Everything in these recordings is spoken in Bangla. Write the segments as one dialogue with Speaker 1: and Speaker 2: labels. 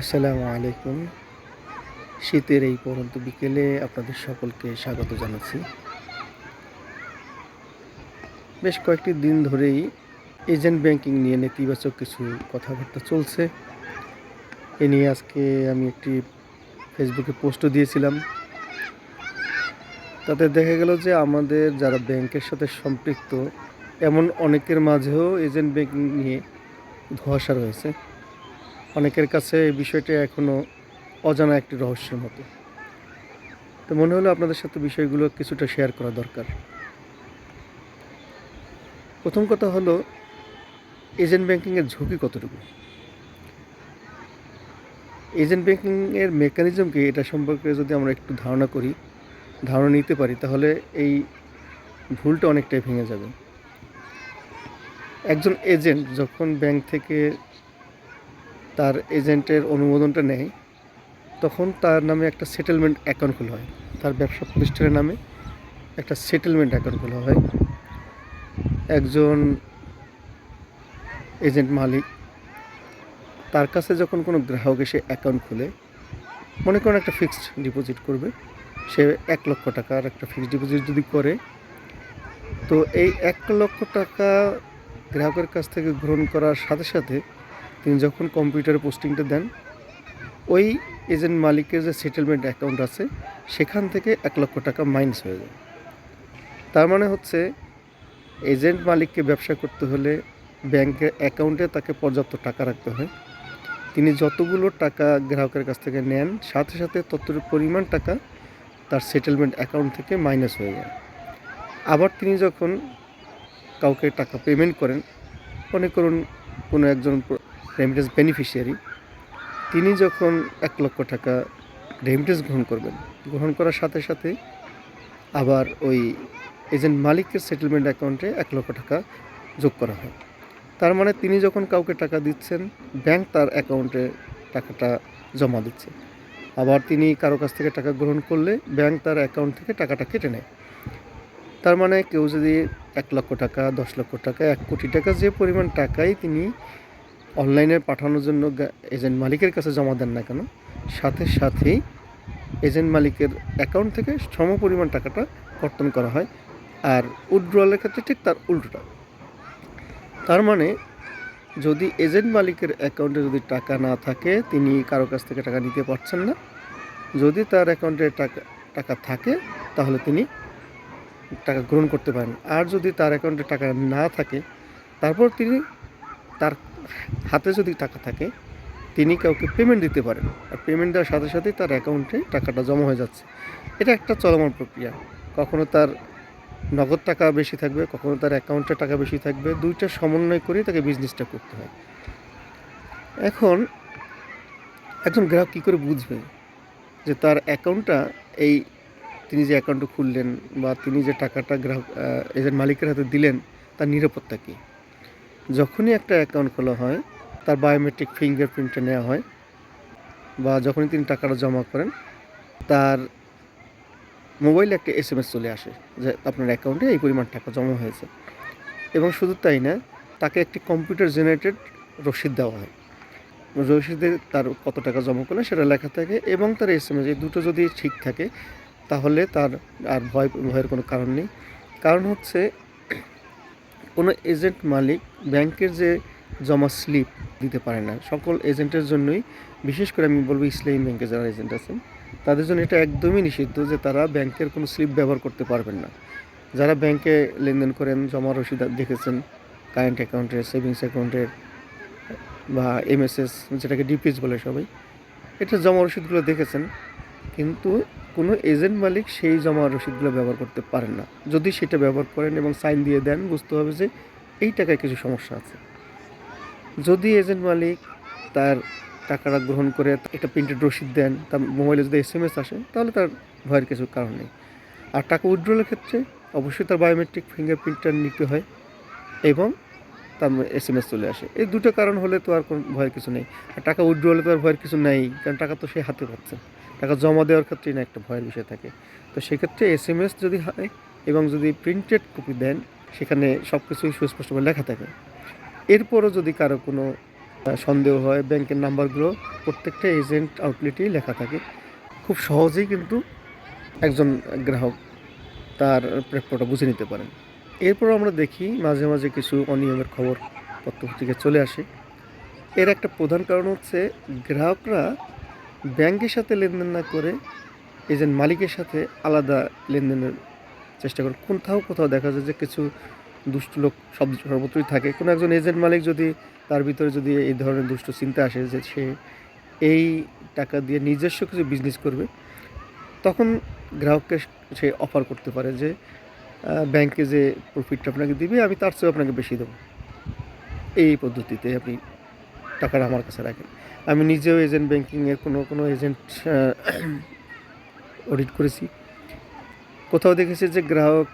Speaker 1: আসসালামু আলাইকুম। শীতের এই পরন্ত বিকেলে আপনাদের সকলকে স্বাগত জানাচ্ছি। বেশ কয়েকটি দিন ধরেই এজেন্ট ব্যাংকিং নিয়ে নেতিবাচক কিছু কথাবার্তা চলছে। এ নিয়ে আজকে আমি একটি ফেসবুকে পোস্টও দিয়েছিলাম। তাতে দেখা গেল যে আমাদের যারা ব্যাংকের সাথে সম্পৃক্ত, এমন অনেকের মাঝেও এজেন্ট ব্যাংকিং নিয়ে ধোঁয়াশা রয়েছে। অনেকের কাছে এই বিষয়টা এখনও অজানা একটি রহস্যের মতো। তো মনে হলো আপনাদের সাথে বিষয়গুলো কিছুটা শেয়ার করা দরকার। প্রথম কথা হলো, এজেন্ট ব্যাংকিংয়ের ঝুঁকি কতটুকু? এজেন্ট ব্যাংকিংয়ের মেকানিজমকে এটা সম্পর্কে যদি আমরা একটু ধারণা করি, ধারণা নিতে পারি, তাহলে এই ভুলটা অনেকটাই ভেঙে যাবে। একজন এজেন্ট যখন ব্যাংক থেকে তার এজেন্টের অনুমোদনটা নেয়, তখন তার নামে একটা সেটেলমেন্ট অ্যাকাউন্ট খোলা হয়। তার ব্যবসা প্রতিষ্ঠানের নামে একটা সেটেলমেন্ট অ্যাকাউন্ট খোলা হয়। একজন এজেন্ট মালিক, তার কাছে যখন কোনো গ্রাহক এসে অ্যাকাউন্ট খুলে, মনে করেন একটা ফিক্সড ডিপোজিট করবে, সে এক লক্ষ টাকার একটা ফিক্সড ডিপোজিট যদি করে, তো এই এক লক্ষ টাকা গ্রাহকের কাছ থেকে গ্রহণ করার সাথে সাথে তিনি যখন কম্পিউটারে পোস্টিংটা দেন, ওই এজেন্ট মালিকের যে সেটেলমেন্ট অ্যাকাউন্ট আছে, সেখান থেকে এক লক্ষ টাকা মাইনাস হয়ে যায়। তার মানে হচ্ছে, এজেন্ট মালিককে ব্যবসা করতে হলে ব্যাংকের অ্যাকাউন্টে তাকে পর্যাপ্ত টাকা রাখতে হয়। তিনি যতগুলো টাকা গ্রাহকের কাছ থেকে নেন, সাথে সাথে ততটুকু পরিমাণ টাকা তার সেটেলমেন্ট অ্যাকাউন্ট থেকে মাইনাস হয়ে যায়। আবার তিনি যখন কাউকে টাকা পেমেন্ট করেন, মনে করুন কোনো একজন রেমিটেন্স বেনিফিশিয়ারি তিনি যখন এক লক্ষ টাকা রেমিটেন্স গ্রহণ করবেন, গ্রহণ করার সাথে সাথে আবার ওই এজেন্ট মালিকের সেটেলমেন্ট অ্যাকাউন্টে এক লক্ষ টাকা যোগ করা হয়। তার মানে তিনি যখন কাউকে টাকা দিচ্ছেন ব্যাংক তার অ্যাকাউন্টে টাকাটা জমা দিচ্ছে। আবার তিনি কারও কাছ থেকে টাকা গ্রহণ করলে ব্যাংক তার অ্যাকাউন্ট থেকে টাকাটা কেটে নেয়। তার মানে কেউ যদি এক লক্ষ টাকা, দশ লক্ষ টাকা, এক কোটি টাকা যে পরিমাণ টাকাই তিনি অনলাইনে পাঠানোর জন্য এজেন্ট মালিকের কাছে জমা দেন না কেন? সাথে সাথেই এজেন্ট মালিকের অ্যাকাউন্ট থেকে সম পরিমাণ টাকাটা কর্তন করা হয়, আর উইথড্রয়ালের ক্ষেত্রে ঠিক তার উল্টোটা। তার মানে যদি এজেন্ট মালিকের অ্যাকাউন্টে যদি টাকা না থাকে, তিনি কারও কাছ থেকে টাকা নিতে পারছেন না। যদি তার অ্যাকাউন্টে টাকা টাকা থাকে, তাহলে তিনি টাকা গ্রহণ করতে পারেন। আর যদি তার অ্যাকাউন্টে টাকা না থাকে, তারপর তিনি তার হাতে যদি টাকা থাকে, তিনি কাউকে পেমেন্ট দিতে পারেন। আর পেমেন্ট দেওয়ার সাথে সাথেই তার অ্যাকাউন্টে টাকাটা জমা হয়ে যাচ্ছে। এটা একটা চলমান প্রক্রিয়া। কখনো তার নগদ টাকা বেশি থাকবে, কখনো তার অ্যাকাউন্টে টাকা বেশি থাকবে। দুইটা সমন্বয় করেই তাকে বিজনেসটা করতে হয়। এখন একজন গ্রাহক কী করে বুঝবে যে তার অ্যাকাউন্টটা এই তিনি যে অ্যাকাউন্টটা খুললেন বা তিনি যে টাকাটা গ্রাহক এজেন্ট মালিকের হাতে দিলেন, তার নিরাপত্তা কী? যখনই একটা অ্যাকাউন্ট খোলা হয়, তার বায়োমেট্রিক ফিঙ্গারপ্রিন্টটা নেওয়া হয় বা যখনই তিনি টাকাটা জমা করেন, তার মোবাইলে একটা এস এম এস চলে আসে যে আপনার অ্যাকাউন্টে এই পরিমাণ টাকা জমা হয়েছে। এবং শুধু তাই না, তাকে একটি কম্পিউটার জেনারেটেড রসিদ দেওয়া হয়। রসিদে তার কত টাকা জমা করলে সেটা লেখা থাকে এবং তার এস এম এস এই দুটো যদি ঠিক থাকে, তাহলে তার আর ভয়, ভয়ের কোনো কারণ নেই। কারণ হচ্ছে কোনো এজেন্ট মালিক ব্যাংকের যে জমা স্লিপ দিতে পারে না, সকল এজেন্টের জন্যই, বিশেষ করে আমি বলব ইসলামী ব্যাংকে যারা এজেন্ট আছেন, তাদের জন্য এটা একদমই নিষিদ্ধ যে তারা ব্যাংকের কোনো স্লিপ ব্যবহার করতে পারবেন না। যারা ব্যাংকে লেনদেন করেন, জমা রসিদ দেখেছেন, কারেন্ট অ্যাকাউন্টের, সেভিংস অ্যাকাউন্টের, বা এমএসএস, যেটাকে ডিপিএস বলে সবাই, এটা জমা রসিদগুলো দেখেছেন কিন্তু কোনো এজেন্ট মালিক সেই জমা রসিদগুলো ব্যবহার করতে পারেন না। যদি সেটা ব্যবহার করেন এবং সাইন দিয়ে দেন, বুঝতে হবে যে এই টাকায় কিছু সমস্যা আছে। যদি এজেন্ট মালিক তার টাকাটা গ্রহণ করে একটা প্রিন্টেড রসিদ দেন, তার মোবাইলে যদি এস এম এস আসে, তাহলে তার ভয়ের কিছু কারণ নেই। আর টাকা উইথড্রলের ক্ষেত্রে অবশ্যই তার বায়োমেট্রিক ফিঙ্গারপ্রিন্টটা নিতে হয় এবং তার এস এম এস চলে আসে। এই দুটো কারণ হলে তো আর কোনো ভয়ের কিছু নেই। আর টাকা উইথড্রলে তো আর ভয়ের কিছু নেই, কারণ টাকা তো সে হাতে পাচ্ছে। টাকা জমা দেওয়ার ক্ষেত্রে না একটা ভয়ের বিষয় থাকে। তো সেক্ষেত্রে এস এম এস যদি হয় এবং যদি প্রিন্টেড কপি দেন, সেখানে সব কিছুই সুস্পষ্টভাবে লেখা থাকে। এরপরও যদি কারও কোনো সন্দেহ হয়, ব্যাংকের নাম্বারগুলো প্রত্যেকটা এজেন্ট আউটলেটেই লেখা থাকে। খুব সহজেই কিন্তু একজন গ্রাহক তার প্রাপ্যটা বুঝে নিতে পারেন। এরপর আমরা দেখি মাঝে মাঝে কিছু অনিয়মের খবর পত্রপত্রিকায় চলে আসে। এর একটা প্রধান কারণ হচ্ছে গ্রাহকরা ব্যাংকের সাথে লেনদেন না করে এজেন্ট মালিকের সাথে আলাদা লেনদেনের চেষ্টা করে কোথাও কোথাও দেখা যায় যে কিছু দুষ্ট লোক সব সর্বত্রই থাকে। কোনো একজন এজেন্ট মালিক যদি তার ভিতরে যদি এই ধরনের দুষ্ট চিন্তা আসে যে সে এই টাকা দিয়ে নিজস্ব কিছু বিজনেস করবে, তখন গ্রাহককে সে অফার করতে পারে যে ব্যাংকে যে প্রফিটটা আপনাকে দিবে, আমি তার চেয়েও আপনাকে বেশি দেবো। এই পদ্ধতিতে আপনি টাকাটা আমার কাছে রাখেন। আমি নিজেও এজেন্ট ব্যাংকিংয়ের কোনো কোনো এজেন্ট অডিট করেছি। কোথাও দেখেছি যে গ্রাহক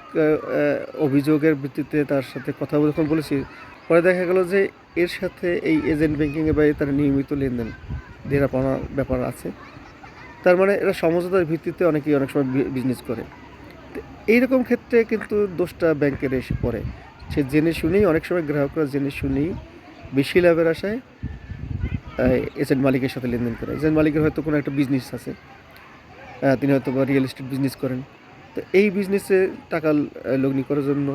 Speaker 1: অভিযোগের ভিত্তিতে তার সাথে কথা যখন বলেছি, পরে দেখা গেল যে এর সাথে এই এজেন্ট ব্যাংকিংয়ের বাইরে তার নিয়মিত লেনদেন দেনা পাওয়ার ব্যাপার আছে। তার মানে এরা সমঝোতার ভিত্তিতে অনেকেই অনেক সময় বিজনেস করে। এইরকম ক্ষেত্রে কিন্তু দোষটা ব্যাংকের এসে পড়ে। সে জেনে শুনেই, অনেক সময় গ্রাহকরা জেনে শুনেই বেশি লাভের আশায় এজেন্ট মালিকের সাথে লেনদেন করে। এজেন্ট মালিকের হয়তো কোনো একটা বিজনেস আছে। তিনি হয়তো বা রিয়েল এস্টেট বিজনেস করেন। তো এই বিজনেসে টাকা লগ্নি করার জন্য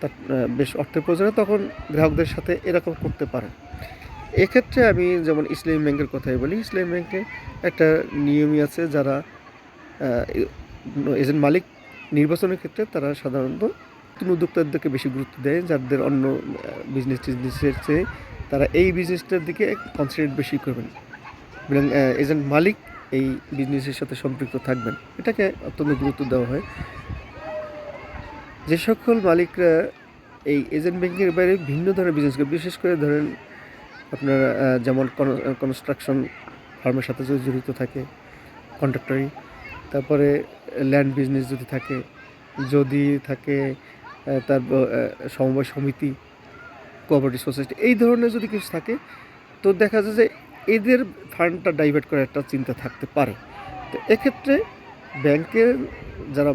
Speaker 1: তার বেশ অর্থের প্রয়োজন তখন গ্রাহকদের সাথে এরকম করতে পারেন এক্ষেত্রে আমি যেমন ইসলামী ব্যাংকের কথাই বলি, ইসলামী ব্যাংকে একটা নিয়মই আছে যারা এজেন্ট মালিক নির্বাচনের ক্ষেত্রে তারা সাধারণত নতুন উদ্যোক্তাদেরকে বেশি গুরুত্ব দেয়, যাদের অন্য বিজনেস টিজনেসের চেয়ে তারা এই বিজনেসটার দিকে কনসেন্ট্রেট বেশি করবেন। এবং এজেন্ট মালিক এই বিজনেসের সাথে সম্পৃক্ত থাকবেন। এটাকে অত্যন্ত গুরুত্ব দেওয়া হয়। যে সকল মালিকরা এই এজেন্ট ব্যাংকের বাইরে ভিন্ন ধরনের বিজনেস করে, বিশেষ করে ধরেন আপনার যেমন কনস্ট্রাকশন ফার্মের সাথে যদি জড়িত থাকে কন্ট্রাক্টরি তারপরে ল্যান্ড বিজনেস যদি থাকে যদি থাকে তার সমবায় সমিতি কোঅপারেটিভ সোসাইটি এই ধরনের যদি কিছু থাকে, তো দেখা যায় যে এদের ফান্ডটা ডাইভার্ট করার একটা চিন্তা থাকতে পারে। তো এক্ষেত্রে ব্যাংকের যারা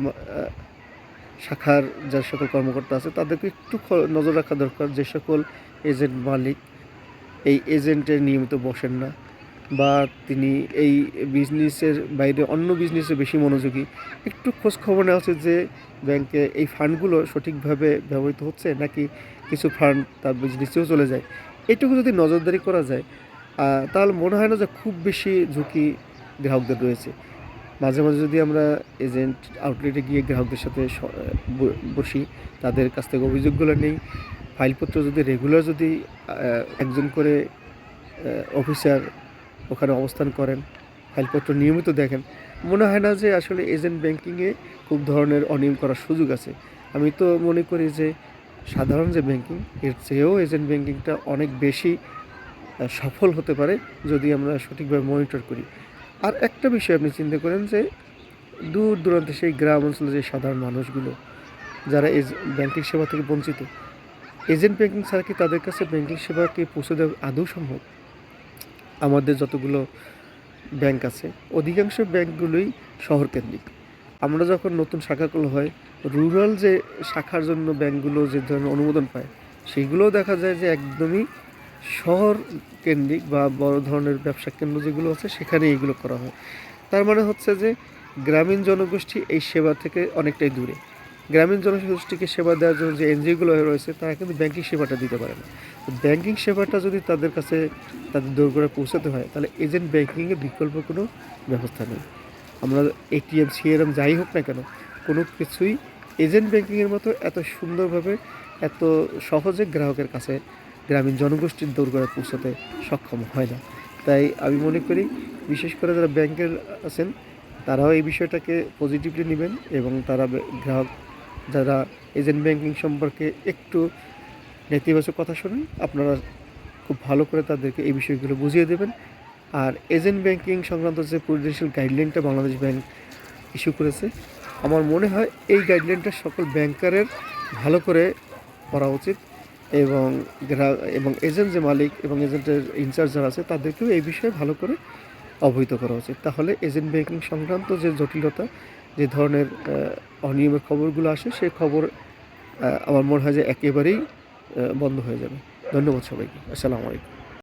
Speaker 1: শাখার যে সকল কর্মকর্তা আছে, তাদেরকে একটু নজর রাখা দরকার যে সকল এজেন্ট মালিক, এই এজেন্টের নিয়মিত বসেন না, বা তিনি এই বিজনেসের বাইরে অন্য বিজনেসে বেশি মনোযোগী। একটু খোঁজ খবর নেওয়া উচিত যে ব্যাংকে এই ফান্ডগুলো সঠিকভাবে ব্যবহৃত হচ্ছে নাকি কিছু ফান্ড তার বিজনেসেও চলে যায়? এটুকু যদি নজরদারি করা যায় তাহলে মনে হয় না যে খুব বেশি ঝুঁকি গ্রাহকদের রয়েছে। মাঝে মাঝে যদি আমরা এজেন্ট আউটলেটে গিয়ে গ্রাহকদের সাথে বসি, তাদের কাছ থেকে অভিযোগগুলো নেই, ফাইলপত্র যদি রেগুলার যদি একজন করে অফিসার ওখানে অবস্থান করেন ফাইলপত্র নিয়মিত দেখেন। মনে হয় না যে আসলে এজেন্ট ব্যাংকিংয়ে খুব ধরনের অনিয়ম করার সুযোগ আছে। আমি তো মনে করি যে সাধারণ যে ব্যাংকিং, এর চেয়েও এজেন্ট ব্যাংকিংটা অনেক বেশি সফল হতে পারে যদি আমরা সঠিকভাবে মনিটর করি। আর একটা বিষয় আপনি চিন্তা করেন যে দূর দূরান্তে সেই গ্রাম অঞ্চলে যে সাধারণ মানুষগুলো, যারা এজ, ব্যাংকিং সেবা থেকে বঞ্চিত, এজেন্ট ব্যাংকিং ছাড়া কি তাদের কাছে ব্যাংকিং সেবাকে পৌঁছে দেওয়া আদৌ সম্ভব? আমাদের যতগুলো ব্যাংক আছে। অধিকাংশ ব্যাংকগুলোই শহরকেন্দ্রিক। আমরা যখন নতুন শাখাগুলো হয় রুরাল যে শাখার জন্য ব্যাংকগুলো যে ধরনের অনুমোদন পায় সেইগুলোও দেখা যায় যে একদমই শহর কেন্দ্রিক বা বড় ধরনের ব্যবসা কেন্দ্র যেগুলো আছে, সেখানে এইগুলো করা হয়। তার মানে হচ্ছে যে গ্রামীণ জনগোষ্ঠী এই সেবা থেকে অনেকটাই দূরে। গ্রামীণ জনগোষ্ঠীকে সেবা দেওয়ার জন্য যে এনজিওগুলো রয়েছে, তারা কিন্তু ব্যাংকিং সেবাটা দিতে পারে না। তো ব্যাংকিং সেবাটা যদি তাদের কাছে, তাদের দোরগোড়ায় পৌঁছাতে হয়, তাহলে এজেন্ট ব্যাংকিংয়ের বিকল্প কোনো ব্যবস্থা নেই। আমরা এটিএম সিএরএম যাই হোক না কেন, কোনো কিছুই এজেন্ট ব্যাংকিংয়ের মতো এত সুন্দরভাবে, এত সহজে গ্রাহকের কাছে গ্রামীণ জনগোষ্ঠীর দোরগোড়ায় পৌঁছাতে সক্ষম হয় না। তাই আমি মনে করি, বিশেষ করে যারা ব্যাংকের আছেন, তারাও এই বিষয়টাকে পজিটিভলি নেবেন এবং তারা গ্রাহক যারা এজেন্ট ব্যাংকিং সম্পর্কে একটু নেতিবাচক কথা শোনেন, আপনারা খুব ভালো করে তাদেরকে এই বিষয়গুলো বুঝিয়ে দেবেন। আর এজেন্ট ব্যাংকিং সংক্রান্ত যে প্রুডেন্সিয়াল গাইডলাইনটা বাংলাদেশ ব্যাংক ইস্যু করেছে, আমার মনে হয় এই গাইডলাইনটা সকল ব্যাংকারের ভালো করে পড়া উচিত এবং এবং এজেন্ট যে মালিক এবং এজেন্টের ইনচার্জ যারা আছে, তাদেরকেও এই বিষয়ে ভালো করে অবহিত করা উচিত। তাহলে এজেন্ট ব্যাংকিং সংক্রান্ত যে জটিলতা যে ধরনের অনিয়মের খবরগুলো আসে, সেই খবর আমার মনে হয় যে একেবারেই বন্ধ হয়ে যাবে। ধন্যবাদ সবাইকে। আসসালামু আলাইকুম।